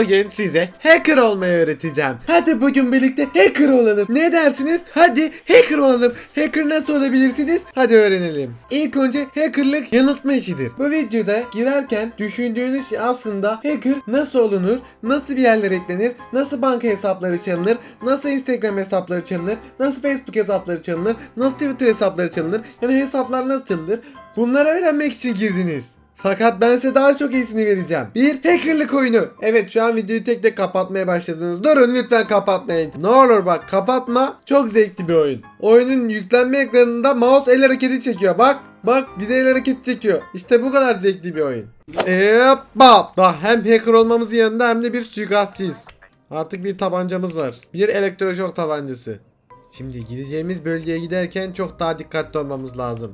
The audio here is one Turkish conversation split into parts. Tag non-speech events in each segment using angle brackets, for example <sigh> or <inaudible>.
Bugün size hacker olmayı öğreteceğim. Hadi bugün birlikte hacker olalım. Ne dersiniz? Hadi hacker olalım. Hacker nasıl olabilirsiniz? Hadi öğrenelim. İlk önce hackerlık yanıltma işidir. Bu videoda girerken düşündüğünüz şey aslında hacker nasıl olunur? Nasıl bir yerlere eklenir? Nasıl banka hesapları çalınır? Nasıl Instagram hesapları çalınır? Nasıl Facebook hesapları çalınır? Nasıl Twitter hesapları çalınır? Yani hesaplar nasıl çalınır? Bunları öğrenmek için girdiniz. Fakat ben size daha çok iyisini vereceğim. Bir hackerlık oyunu. Evet şu an videoyu tek tek kapatmaya başladınız. Durun lütfen kapatmayın. Ne olur bak kapatma. Çok zevkli bir oyun. Oyunun yüklenme ekranında mouse el hareketi çekiyor. Bak bak bize el hareketi çekiyor. İşte bu kadar zevkli bir oyun. Hoppa. Bak hem hacker olmamızın yanında hem de bir suikastçıyız. Artık bir tabancamız var. Bir elektroşok tabancası. Şimdi gideceğimiz bölgeye giderken çok daha dikkatli olmamız lazım.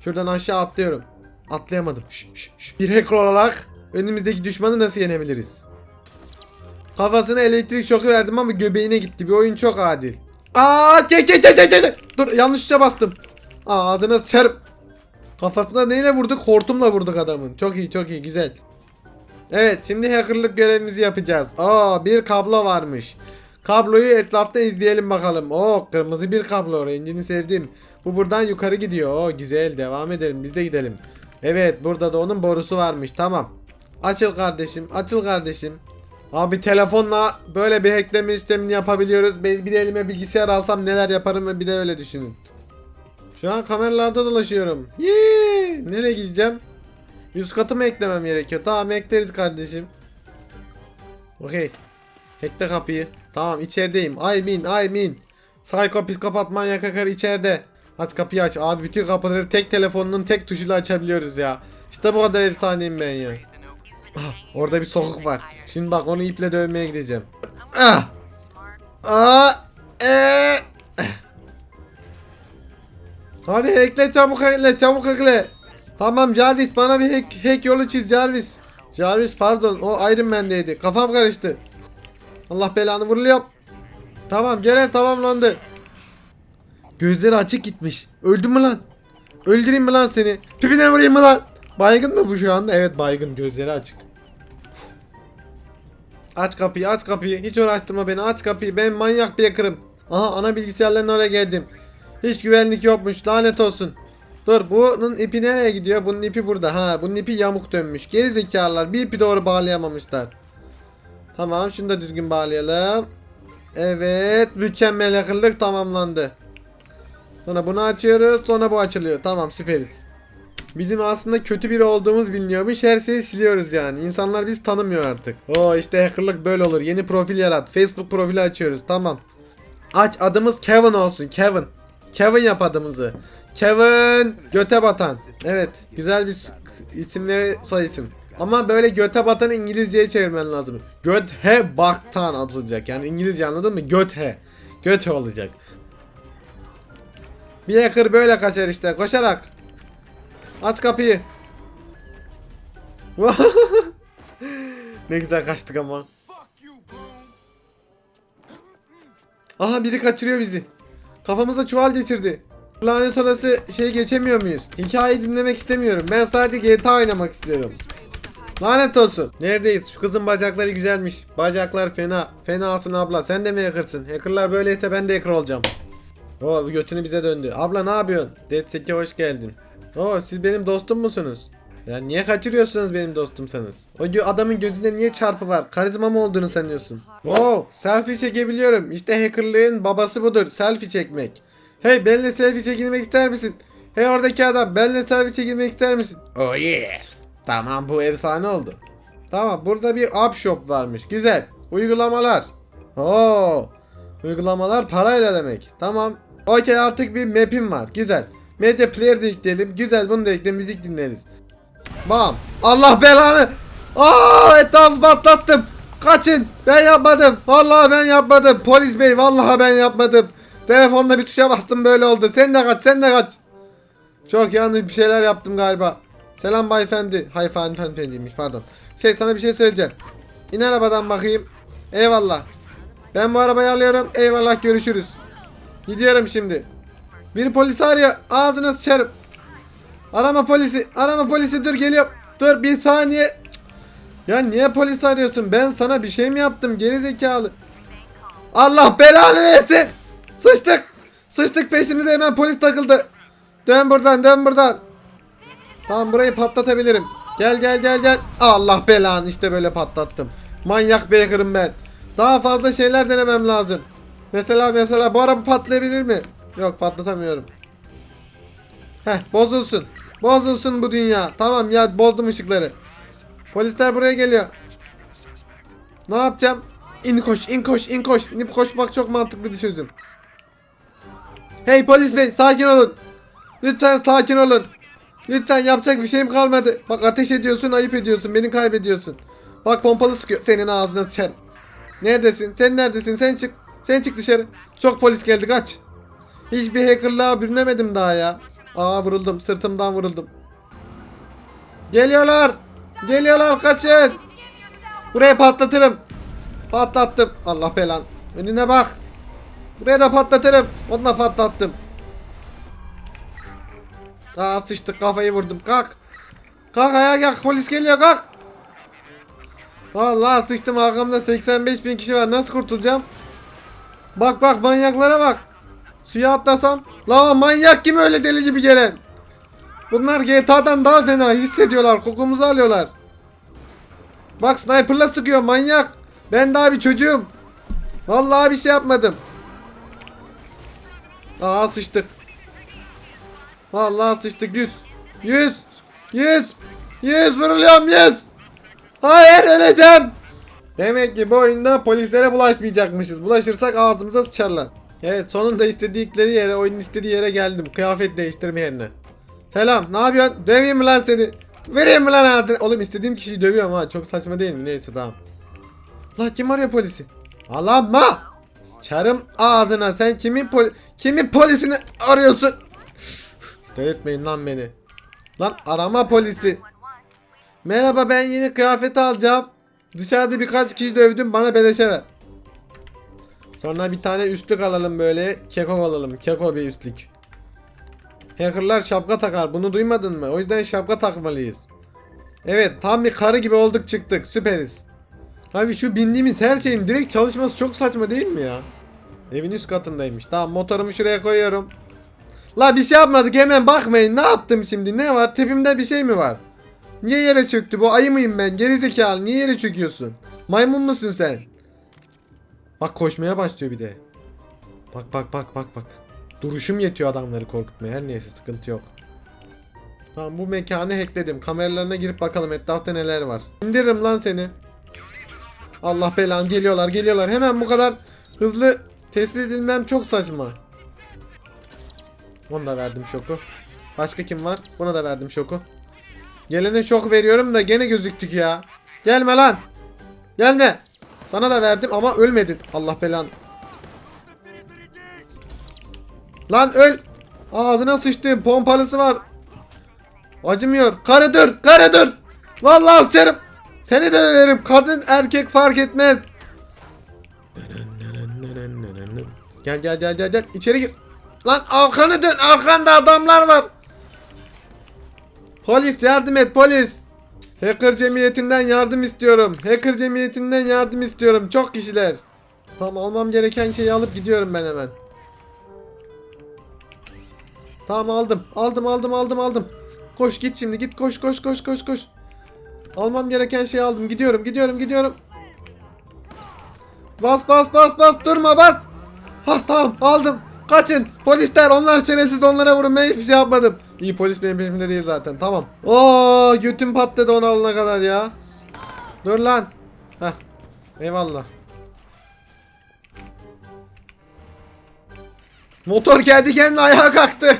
Şuradan aşağı atlıyorum. Atlayamadım. Şş, şş, şş. Bir hacker olarak önümüzdeki düşmanı nasıl yenebiliriz? Kafasına elektrik şoku verdim ama göbeğine gitti. Bir oyun çok adil. Aa, çek çek çek çek. Dur yanlışlıkla bastım. Aa adına serp. Kafasına neyle vurduk? Hortumla vurduk adamın. Çok iyi çok iyi güzel. Evet şimdi hackerlık görevimizi yapacağız. Aa bir kablo varmış. Kabloyu etrafta izleyelim bakalım. Oo kırmızı bir kablo rengini sevdim. Bu buradan yukarı gidiyor. Oo güzel devam edelim biz de gidelim. Evet burada da onun borusu varmış tamam. Açıl kardeşim açıl kardeşim. Abi telefonla böyle bir hackleme işlemini yapabiliyoruz. Bir de elime bilgisayar alsam neler yaparım ve bir de öyle düşünün. Şu an kameralarda dolaşıyorum. Yee! Nereye gideceğim? Yüz katı mı eklemem gerekiyor? Tamam ekleriz kardeşim. Okey. Hackle kapıyı. Tamam içerideyim. I mean I mean. Psycho psikopat manyak hacker içeride. Aç kapıyı aç. Abi bütün kapıları tek telefonunun tek tuşuyla açabiliyoruz ya. İşte bu kadar efsaneyim ben ya. Ah, orada bir sokuk var. Şimdi bak onu iple dövmeye gideceğim. Ah! Ah! Ee! Hadi hackle çabuk hackle çabuk hackle. Tamam Jarvis bana bir hack, hack yolu çiz Jarvis. Jarvis pardon o Iron Man'deydi. Kafam karıştı. Allah belanı vuruluyor. Tamam görev tamamlandı. Gözleri açık gitmiş. Öldün mü lan? Öldüreyim mi lan seni? Pipine vurayım mı lan? Baygın mı bu şu anda? Evet baygın gözleri açık. Aç kapıyı aç kapıyı. Hiç uğraştırma beni aç kapıyı. Ben manyak bir yakırım. Aha ana bilgisayarların oraya geldim. Hiç güvenlik yokmuş lanet olsun. Dur bunun ipi nereye gidiyor? Bunun ipi burada. Ha bunun ipi yamuk dönmüş. Geri zekalılar bir ipi doğru bağlayamamışlar. Tamam şunu da düzgün bağlayalım. Evet mükemmel yakınlık tamamlandı. Sonra bunu açıyoruz sonra bu açılıyor. Tamam süperiz. Bizim aslında kötü biri olduğumuz biliniyormuş. Her şeyi siliyoruz yani. İnsanlar biz tanımıyor artık. Oo işte hackerlık böyle olur. Yeni profil yarat. Facebook profili açıyoruz. Tamam. Aç adımız Kevin olsun. Kevin. Kevin yap adımızı. Kevin göte batan. Evet güzel bir isim ve soy isim. Ama böyle göte batan İngilizceye çevirmen lazım. Göte batan atılacak. Yani İngilizce anladın mı? Göte. Göte olacak. Bir hacker böyle kaçar işte koşarak. Aç kapıyı. <laughs> ne güzel kaçtık ama. Aha biri kaçırıyor bizi. Kafamıza çuval geçirdi. Lanet olası şey geçemiyor muyuz? Hikayeyi dinlemek istemiyorum. Ben sadece GTA oynamak istiyorum. Lanet olsun. Neredeyiz? Şu kızın bacakları güzelmiş. Bacaklar fena. Fenasın abla. Sen de mi hackersın? Hackerlar böyleyse ben de hacker olacağım. Oo götünü bize döndü. Abla ne yapıyorsun? Dead Seki hoş geldin. Oo siz benim dostum musunuz? Ya niye kaçırıyorsunuz benim dostumsanız? O adamın gözünde niye çarpı var? Karizma mı olduğunu sanıyorsun? Oo selfie çekebiliyorum. İşte hackerlığın babası budur. Selfie çekmek. Hey benimle selfie çekilmek ister misin? Hey oradaki adam benimle selfie çekilmek ister misin? Oh yeah. Tamam bu efsane oldu. Tamam burada bir app shop varmış. Güzel. Uygulamalar. Oo. Uygulamalar parayla demek. Tamam. Okey artık bir map'im var. Güzel. Media player de yükleyelim. Güzel bunu da ekle müzik dinleriz. Bam. Allah belanı. Aa etrafı patlattım. Kaçın. Ben yapmadım. Vallahi ben yapmadım. Polis bey vallahi ben yapmadım. Telefonda bir tuşa bastım böyle oldu. Sen de kaç sen de kaç. Çok yanlış bir şeyler yaptım galiba. Selam bayefendi. Hayır hanımefendiymiş pardon. Şey sana bir şey söyleyeceğim. İn arabadan bakayım. Eyvallah. Ben bu arabayı alıyorum. Eyvallah görüşürüz. Gidiyorum şimdi. Biri polisi arıyor. Ağzına sıçarım. Arama polisi. Arama polisi dur geliyor. Dur bir saniye. Ya niye polis arıyorsun? Ben sana bir şey mi yaptım geri zekalı? Allah belanı versin. Sıçtık. Sıçtık peşimize hemen polis takıldı. Dön buradan dön buradan. Tamam burayı patlatabilirim. Gel gel gel gel. Allah belanı işte böyle patlattım. Manyak bir hacker'ım ben. Daha fazla şeyler denemem lazım. Mesela mesela bu araba patlayabilir mi? Yok patlatamıyorum. Heh bozulsun. Bozulsun bu dünya. Tamam ya bozdum ışıkları. Polisler buraya geliyor. Ne yapacağım? İn koş, in koş, in koş. İnip koşmak çok mantıklı bir çözüm. Hey polis bey sakin olun. Lütfen sakin olun. Lütfen yapacak bir şeyim kalmadı. Bak ateş ediyorsun, ayıp ediyorsun, beni kaybediyorsun. Bak pompalı sıkıyor. Senin ağzına sıçarım. Neredesin? Sen neredesin? Sen çık. Sen çık dışarı. Çok polis geldi kaç. Hiçbir hackerlığa bürünemedim daha ya. Aa vuruldum. Sırtımdan vuruldum. Geliyorlar. Geliyorlar kaçın. Buraya patlatırım. Patlattım. Allah belan. Önüne bak. Buraya da patlatırım. Onu da patlattım. Aa sıçtık kafayı vurdum. Kalk. Kalk ayağa kalk. Polis geliyor kalk. Vallahi sıçtım arkamda 85 bin kişi var. Nasıl kurtulacağım? Bak bak manyaklara bak. Suya atlasam. La manyak kim öyle deli gibi gelen? Bunlar GTA'dan daha fena hissediyorlar. Kokumuzu alıyorlar. Bak sniperla sıkıyor manyak. Ben daha bir çocuğum. Vallahi bir şey yapmadım. Aa sıçtık. Vallahi sıçtık 100. 100. 100. 100 vuruluyorum 100. Hayır öleceğim. Demek ki bu oyunda polislere bulaşmayacakmışız. Bulaşırsak ağzımıza sıçarlar. Evet sonunda istedikleri yere, oyunun istediği yere geldim. Kıyafet değiştirme yerine. Selam, ne yapıyorsun? Döveyim mi lan seni? Vereyim mi lan ağzını? Oğlum istediğim kişiyi dövüyorum ha. Çok saçma değil mi? Neyse tamam. Lan kim arıyor polisi? Allah'ma! Çarım ağzına sen kimin poli kimin polisini arıyorsun? Delirtmeyin lan beni. Lan arama polisi. Merhaba ben yeni kıyafet alacağım. Dışarıda birkaç kişi dövdüm bana beleşe ver. Sonra bir tane üstlük alalım böyle. Keko alalım. Keko bir üstlük. Hackerlar şapka takar. Bunu duymadın mı? O yüzden şapka takmalıyız. Evet tam bir karı gibi olduk çıktık. Süperiz. Abi şu bindiğimiz her şeyin direkt çalışması çok saçma değil mi ya? Evin üst katındaymış. Tamam motorumu şuraya koyuyorum. La bir şey yapmadık hemen bakmayın. Ne yaptım şimdi? Ne var? Tepimde bir şey mi var? Niye yere çöktü bu? Ayı mıyım ben? Geri zekalı. Niye yere çöküyorsun? Maymun musun sen? Bak koşmaya başlıyor bir de. Bak bak bak bak bak. Duruşum yetiyor adamları korkutmaya. Her neyse sıkıntı yok. Tamam bu mekanı hackledim. Kameralarına girip bakalım etrafta neler var. İndiririm lan seni. Allah belan geliyorlar geliyorlar. Hemen bu kadar hızlı tespit edilmem çok saçma. Onu da verdim şoku. Başka kim var? Buna da verdim şoku. Gelene şok veriyorum da gene gözüktük ya. Gelme lan. Gelme. Sana da verdim ama ölmedin. Allah belan. Lan öl. Ağzına sıçtım. Pompalısı var. Acımıyor. Karı dur. Karı dur. Vallahi serim. Seni de döverim. Kadın erkek fark etmez. Gel gel gel gel gel. İçeri gir. Lan arkanı dön. Arkanda adamlar var. Polis yardım et polis. Hacker cemiyetinden yardım istiyorum. Hacker cemiyetinden yardım istiyorum. Çok kişiler. Tamam almam gereken şeyi alıp gidiyorum ben hemen. Tamam aldım. Aldım aldım aldım aldım. Koş git şimdi git koş koş koş koş koş. Almam gereken şeyi aldım. Gidiyorum gidiyorum gidiyorum. Bas bas bas bas durma bas. Hah tamam aldım. Kaçın. Polisler onlar şerefsiz onlara vurun ben hiçbir şey yapmadım. İyi polis benim peşimde değil zaten tamam. Oo götüm patladı onu alana kadar ya. Dur lan. Heh. Eyvallah. Motor kendi kendine ayağa kalktı.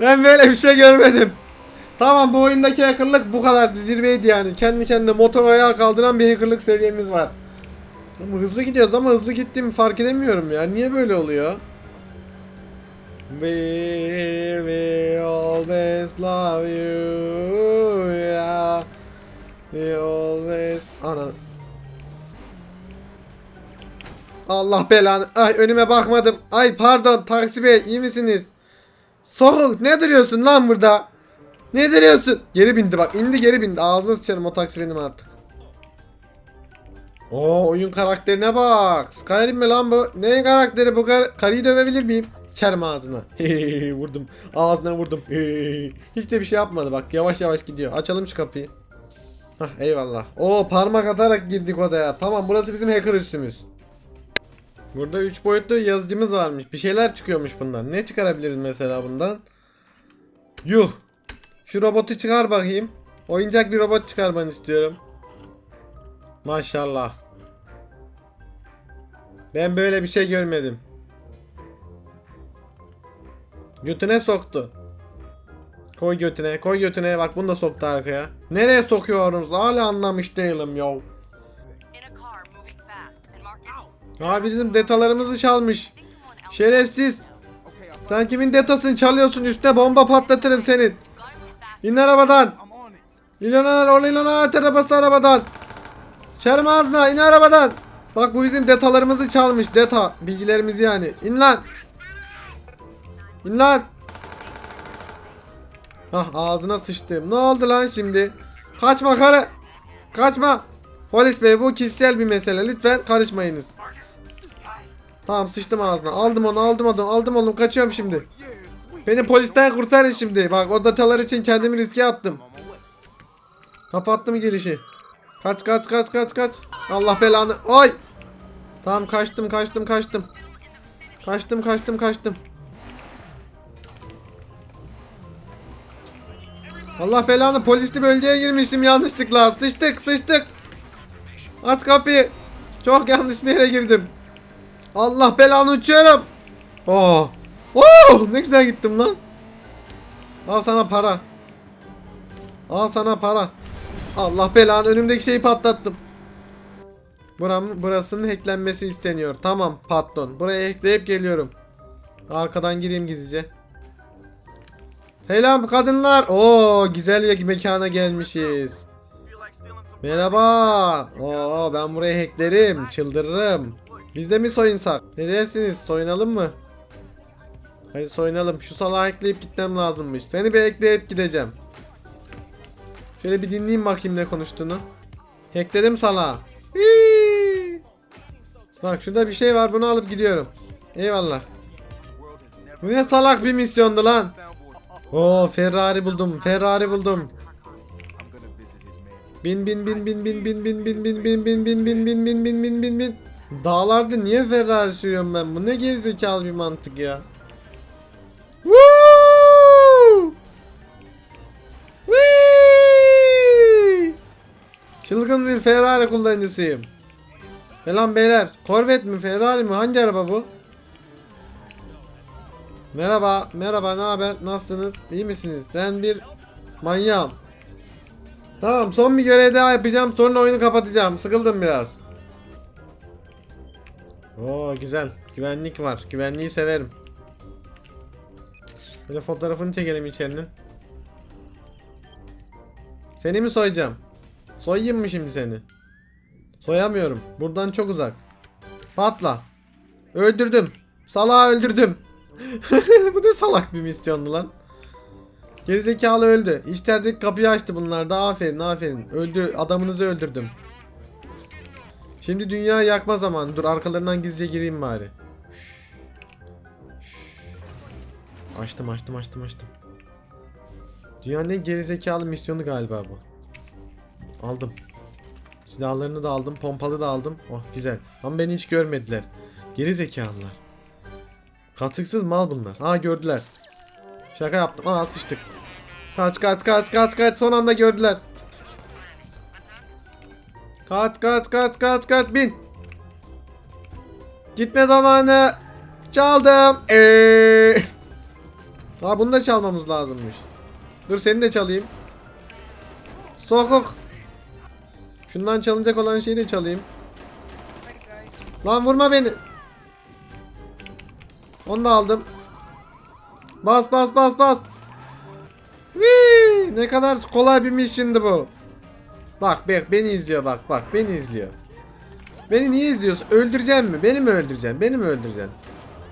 Ben böyle bir şey görmedim. Tamam bu oyundaki hackerlık bu kadar zirveydi yani. Kendi kendine motor ayağa kaldıran bir hackerlık seviyemiz var. Hızlı gidiyoruz ama hızlı gittiğimi fark edemiyorum ya. Niye böyle oluyor? We will always love you yeah. We always Ana Allah belanı Ay önüme bakmadım Ay pardon taksi bey iyi misiniz Soğuk ne duruyorsun lan burada Ne duruyorsun Geri bindi bak indi geri bindi ağzına sıçarım o taksi benim artık Oo oyun karakterine bak. Skyrim mi lan bu? Ne karakteri bu? Kar karıyı dövebilir miyim? İçerim ağzına. <laughs> vurdum. Ağzına vurdum. Hiç de bir şey yapmadı bak. Yavaş yavaş gidiyor. Açalım şu kapıyı. Hah eyvallah. Oo parmak atarak girdik odaya. Tamam burası bizim hacker üstümüz. Burada 3 boyutlu yazıcımız varmış. Bir şeyler çıkıyormuş bundan. Ne çıkarabiliriz mesela bundan? Yuh. Şu robotu çıkar bakayım. Oyuncak bir robot çıkarmanı istiyorum. Maşallah. Ben böyle bir şey görmedim. Götüne soktu. Koy götüne, koy götüne. Bak bunu da soktu arkaya. Nereye sokuyorsunuz? Hala anlamış değilim yo. in a car moving fast, and Marcus Abi bizim detalarımızı çalmış. Şerefsiz. Sen kimin detasını çalıyorsun? Üstüne bomba patlatırım senin. İn arabadan. İlanar ol ilanar arabası arabadan. Şerm ağzına in arabadan. Bak bu bizim detalarımızı çalmış. Deta bilgilerimizi yani. İn lan. İn lan. Hah ağzına sıçtım. Ne oldu lan şimdi? Kaçma karı. Kaçma. Polis bey bu kişisel bir mesele. Lütfen karışmayınız. Tamam sıçtım ağzına. Aldım onu aldım onu aldım onu kaçıyorum şimdi. Beni polisten kurtarın şimdi. Bak o datalar için kendimi riske attım. Kapattım girişi. Kaç kaç kaç kaç kaç. Allah belanı. Oy. Tamam kaçtım kaçtım kaçtım. Kaçtım kaçtım kaçtım. Allah belanı polisli bölgeye girmişim yanlışlıkla. Sıçtık sıçtık. Aç kapıyı. Çok yanlış bir yere girdim. Allah belanı uçuyorum. Oh. Oh ne güzel gittim lan. Al sana para. Al sana para. Allah belanı önümdeki şeyi patlattım. Buram, burasının hacklenmesi isteniyor. Tamam patron. Buraya hackleyip geliyorum. Arkadan gireyim gizlice. Selam kadınlar. Oo güzel bir mekana gelmişiz. Merhaba. Oo ben burayı hacklerim. Çıldırırım. Biz de mi soyunsak? Ne dersiniz? Soyunalım mı? Hadi soyunalım. Şu salağı hackleyip gitmem lazımmış. Seni bir hackleyip gideceğim. Şöyle bir dinleyeyim bakayım ne konuştuğunu. Hackledim salağı. Hii. Bak şurada bir şey var bunu alıp gidiyorum. Eyvallah. Bu ne salak bir misyondu lan. Oo Ferrari buldum. Ferrari buldum. Bin bin bin bin bin bin bin bin bin bin bin bin bin bin bin bin bin bin bin Dağlarda niye Ferrari sürüyorum ben? Bu ne gerizekalı bir mantık ya. Woo! Whee! Çılgın bir Ferrari kullanıcısıyım. Selam beyler. Corvette mi Ferrari mi? Hangi araba bu? Merhaba, merhaba, ne haber? Nasılsınız? İyi misiniz? Ben bir manyağım. Tamam, son bir görev daha yapacağım. Sonra oyunu kapatacağım. Sıkıldım biraz. Oo güzel. Güvenlik var. Güvenliği severim. Böyle fotoğrafını çekelim içerinin. Seni mi soyacağım? Soyayım mı şimdi seni? Soyamıyorum. Buradan çok uzak. Patla. Öldürdüm. Salağı öldürdüm. <laughs> Bu ne salak bir misyondu lan. Gerizekalı öldü. İçerideki kapıyı açtı bunlar da aferin aferin. Öldü adamınızı öldürdüm. Şimdi dünya yakma zamanı. Dur arkalarından gizlice gireyim bari. Açtım açtım açtım açtım. Dünyanın en gerizekalı misyonu galiba bu. Aldım. Silahlarını da aldım, pompalı da aldım. Oh güzel. Ama beni hiç görmediler. Geri zekalılar. Katıksız mal bunlar. Ha gördüler. Şaka yaptım. Aa sıçtık. Kaç kaç kaç kaç kaç son anda gördüler. Kaç kaç kaç kaç kaç bin. Gitme zamanı. Çaldım. Eee. Ha bunu da çalmamız lazımmış. Dur seni de çalayım. Sokuk. Şundan çalınacak olan şeyi de çalayım. Lan vurma beni. Onu da aldım. Bas bas bas bas. Whee! Ne kadar kolay bir mission'dı bu. Bak bak beni izliyor bak bak beni izliyor. Beni niye izliyorsun? Öldüreceğim mi? Beni mi öldüreceksin? Beni mi öldüreceksin?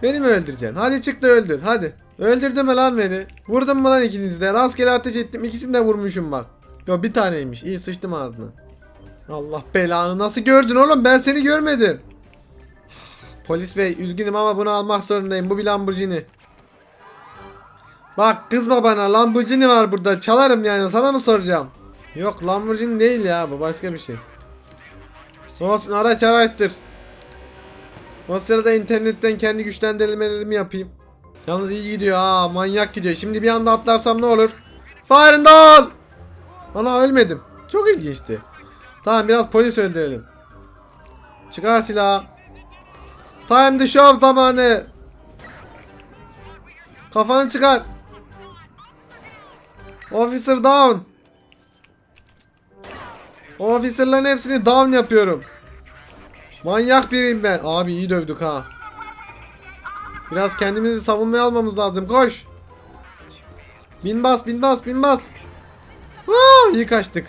Beni mi öldüreceksin? Hadi çık da öldür hadi. Öldürdün mü lan beni? Vurdum mu lan ikinizi de? Rastgele ateş ettim. İkisini de vurmuşum bak. Yo bir taneymiş. İyi sıçtım ağzına. Allah belanı nasıl gördün oğlum ben seni görmedim. Polis bey üzgünüm ama bunu almak zorundayım bu bir Lamborghini. Bak kızma bana Lamborghini var burada çalarım yani sana mı soracağım? Yok Lamborghini değil ya bu başka bir şey. Olsun araç araçtır. O sırada internetten kendi güçlendirmelerimi yapayım. Yalnız iyi gidiyor ha manyak gidiyor. Şimdi bir anda atlarsam ne olur? Fire and down! Ana ölmedim. Çok ilginçti. Tamam biraz polis öldürelim. Çıkar silahı. Time the show zamanı. Kafanı çıkar. Officer down. Officerların hepsini down yapıyorum. Manyak biriyim ben. Abi iyi dövdük ha. Biraz kendimizi savunmaya almamız lazım. Koş. Bin bas, bin bas, bin bas. Aa, iyi kaçtık.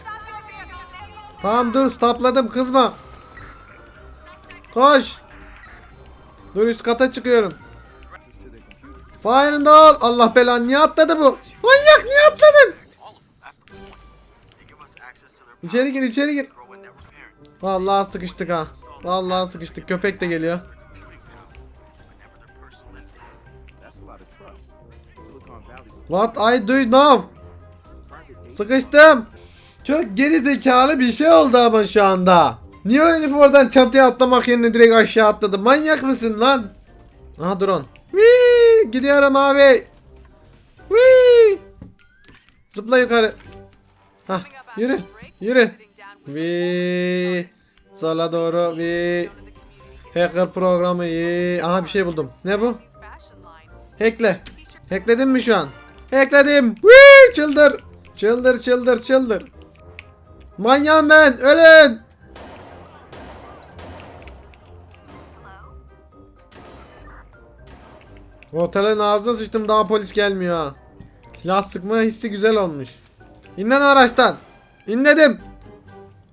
Tamam dur stopladım kızma. Koş. Dur üst kata çıkıyorum. Fire and all. Allah belanı niye atladı bu? Manyak niye atladın? İçeri gir içeri gir. Vallahi sıkıştık ha. Vallahi sıkıştık. Köpek de geliyor. What I do now? Sıkıştım. Çok geri zekalı bir şey oldu ama şu anda. Niye herif oradan çatıya atlamak yerine direkt aşağı atladı? Manyak mısın lan? Aha drone. Whee! Gidiyorum abi. Whee! Zıpla yukarı. Hah yürü. Yürü. Whee! Sola doğru. Whee! Hacker programı. Whee! Aha bir şey buldum. Ne bu? Hackle. Hackledin mi şu an? Hackledim. Whee! Çıldır. Çıldır çıldır çıldır. Manyağım ben. Ölün. Otelin ağzına sıçtım daha polis gelmiyor ha. Silah sıkma hissi güzel olmuş. İn lan araçtan. İn dedim.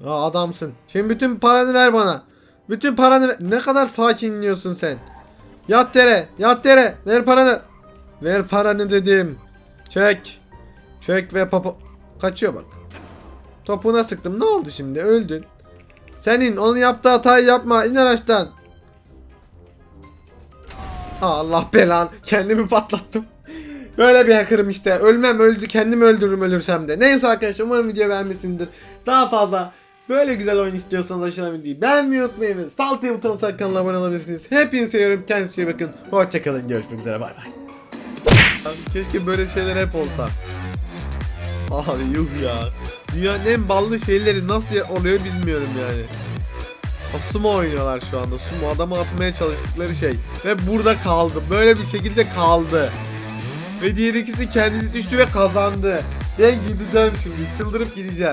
Aa, adamsın. Şimdi bütün paranı ver bana. Bütün paranı ver. Ne kadar sakin iniyorsun sen. Yat yere. Yat yere. Ver paranı. Ver paranı dedim. Çek. Çek ve papa... Kaçıyor bak. Topuna sıktım. Ne oldu şimdi? Öldün. Senin onun yaptığı hatayı yapma. İn araçtan. Allah belan. Kendimi patlattım. Böyle bir hacker'ım işte. Ölmem öldü. Kendimi öldürürüm ölürsem de. Neyse arkadaşlar umarım video beğenmişsinizdir. Daha fazla böyle güzel oyun istiyorsanız aşağıdan videoyu beğenmeyi unutmayın. ve Saltı butonu kanala abone olabilirsiniz. Hepinizi seviyorum. Kendinize iyi bakın. Hoşçakalın. Görüşmek üzere. Bay bay. Keşke böyle şeyler hep olsa. Abi yuh ya. Dünyanın en ballı şeyleri nasıl oluyor bilmiyorum yani. Ha, Sumo oynuyorlar şu anda. Sumo adamı atmaya çalıştıkları şey. Ve burada kaldı. Böyle bir şekilde kaldı. Ve diğer ikisi kendisi düştü ve kazandı. Ben gideceğim şimdi. Çıldırıp gideceğim.